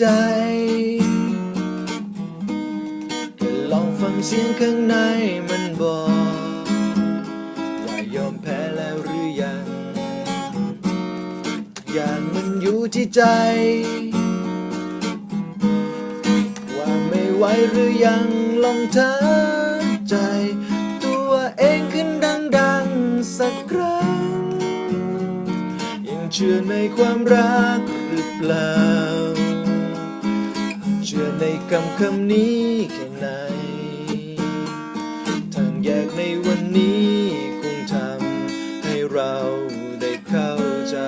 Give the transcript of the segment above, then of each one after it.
ใจ ลองฟังเสียงข้างในมันบอก ว่ายอมแพ้แล้วหรือยัง อย่างมันอยู่ที่ใจ ว่าไม่ไหวหรือยังลองท้าใจ ตัวเองขึ้นดังๆสักครั้ง ยังเชื่อในความรักหรือเปล่า เชื่อในคำคำนี้แค่ไหนทางแยกในวันนี้คงทำให้เราได้เข้าใจ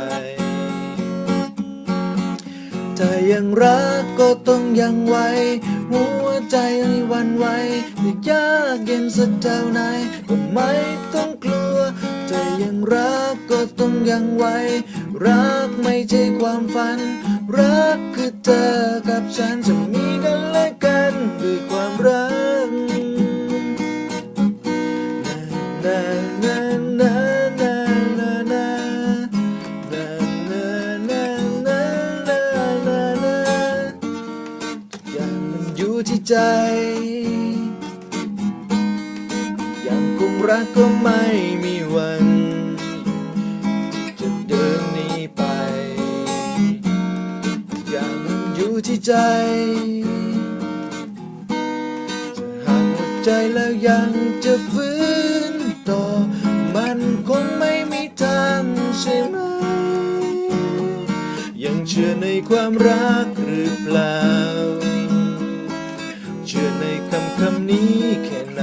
ถ้ายังรักก็ต้องยังไว้หัว ใจไม่วันไหวจะยากเย็นสักเท่าไหนก็ไม่ต้องกลัวถ้ายังรักก็ต้องยังไหวรักไม่ใช่ความฝัน รักคือเธอกับฉันจะมีกันและกันด้วยความรัก ใจ ยังคงรักก็ไม่มีวัน จะเดินหนีไป อย่างมันอยู่ที่ใจ จะหากหมดใจแล้วยังจะฟื้นต่อ มันคงไม่มีทางใช่ไหม ยังเชื่อในความรักหรือเปล่า คำนี้แค่ไหน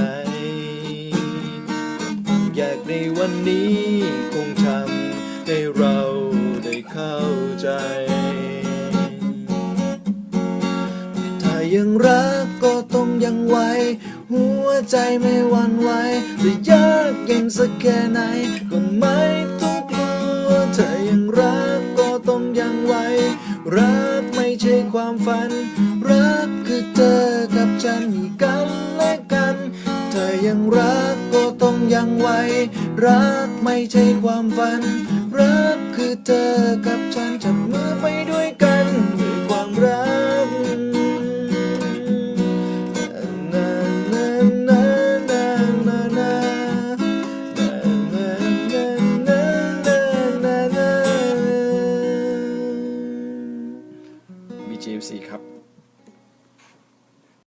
อยากในวันนี้คงทำให้เราได้เข้าใจ ถ้ายังรักก็ต้องยังไหวหัวใจไม่หวั่นไหวจะยากเย็นสักแค่ไหน ก็ไม่ต้องกลัว ถ้ายังรักก็ต้องยังไหวรักไม่ใช่ความฝัน รักคือเธอ จะมีกันและกัน เธอยังรักก็ต้องยังไว้ รักไม่ใช่ความฝัน รักคือเธอกับฉันจับมือไปด้วยกันด้วยความรักมี GMC ครับ